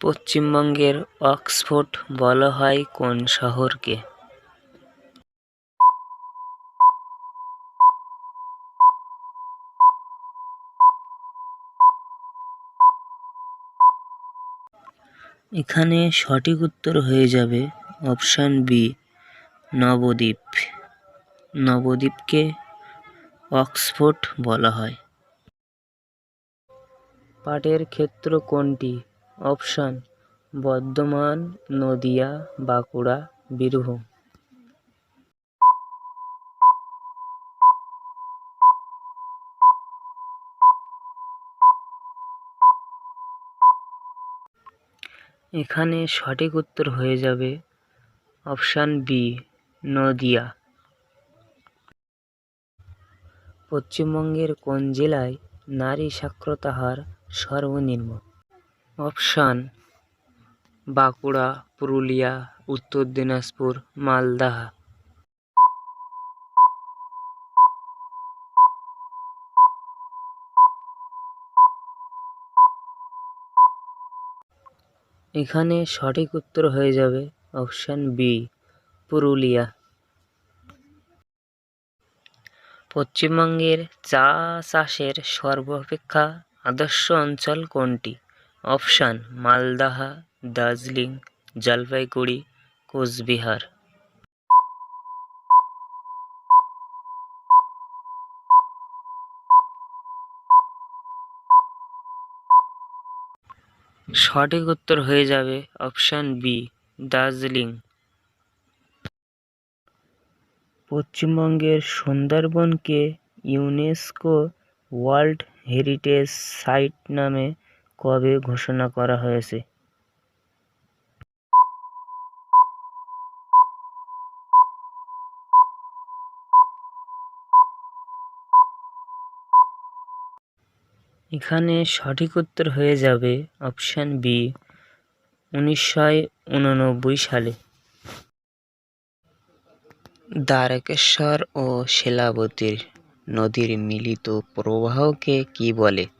পশ্চিমবঙ্গের অক্সফোর্ড বলা হয় কোন শহরকে? এখানে সঠিক উত্তর হয়ে যাবে অপশান বি, নবদ্বীপ। নবদ্বীপকে অক্সফোর্ড বলা হয়। পাটের ক্ষেত্র কোনটি? অপশান, বর্ধমান, নদিয়া, বাঁকুড়া, বীরভূম। এখানে সঠিক উত্তর হয়ে যাবে অপশান বি, নদিয়া। পশ্চিমবঙ্গের কোন জেলায় নারী সাক্ষরতা হার সর্বনিম্ন? অপশান, বাঁকুড়া, পুরুলিয়া, উত্তর দিনাজপুর মালদাহা এখানে সঠিক উত্তর হয়ে যাবে অপশান বি, পুরুলিয়া। পশ্চিমবঙ্গের চা চাষের সর্বাপেক্ষা আদর্শ অঞ্চল কোনটি? অপশান, মালদাহা, দার্জিলিং, জলপাইগুড়ি, কোচবিহার। সঠিক উত্তর হয়ে যাবে অপশান বি, দার্জিলিং। পশ্চিমবঙ্গের সুন্দরবনকে ইউনেস্কো ওয়ার্ল্ড হেরিটেজ সাইট নামে কবে ঘোষণা করা হয়েছে? এখানে সঠিক উত্তর হয়ে যাবে অপশান বি, উনিশশো উননব্বই সালে। দ্বারকেশ্বর ও শিলাবতীর নদীর মিলিত প্রবাহকে কি বলে?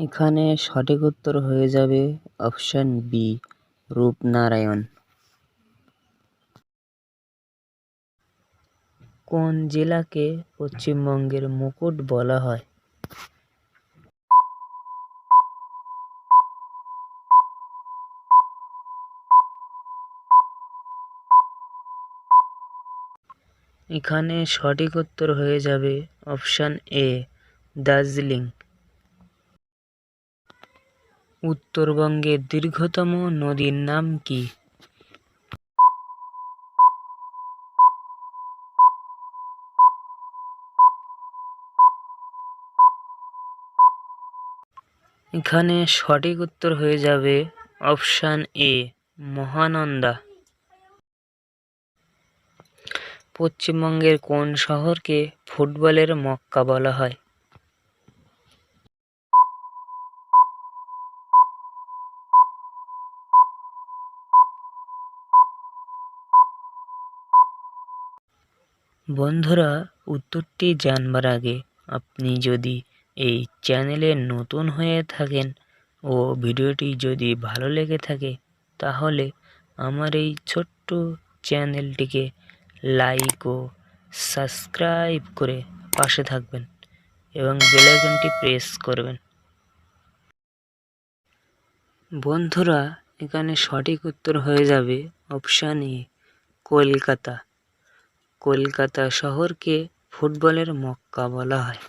এখানে সঠিক উত্তর হয়ে যাবে অপশান বি, রূপনারায়ণ। কোন জেলাকে পশ্চিমবঙ্গের মুকুট বলা হয়? এখানে সঠিক উত্তর হয়ে যাবে অপশান এ, দার্জিলিং। উত্তরবঙ্গের দীর্ঘতম নদীর নাম কি? এখানে সঠিক উত্তর হয়ে যাবে অপশান এ, মহানন্দা। পশ্চিমবঙ্গের কোন শহরকে ফুটবলের মক্কা বলা হয়? বন্ধুরা, উত্তরটি জানবার আগে আপনি যদি এই চ্যানেলে নতুন হয়ে থাকেন ও ভিডিওটি যদি ভালো লেগে থাকে, তাহলে আমার এই ছোট্ট চ্যানেলটিকে লাইক ও সাবস্ক্রাইব করে পাশে থাকবেন এবং বেলাইকনটি প্রেস করবেন। বন্ধুরা, এখানে সঠিক উত্তর হয়ে যাবে অপশান এ, কলকাতা। কলকাতা শহরকে ফুটবলের মক্কা বলা হয়।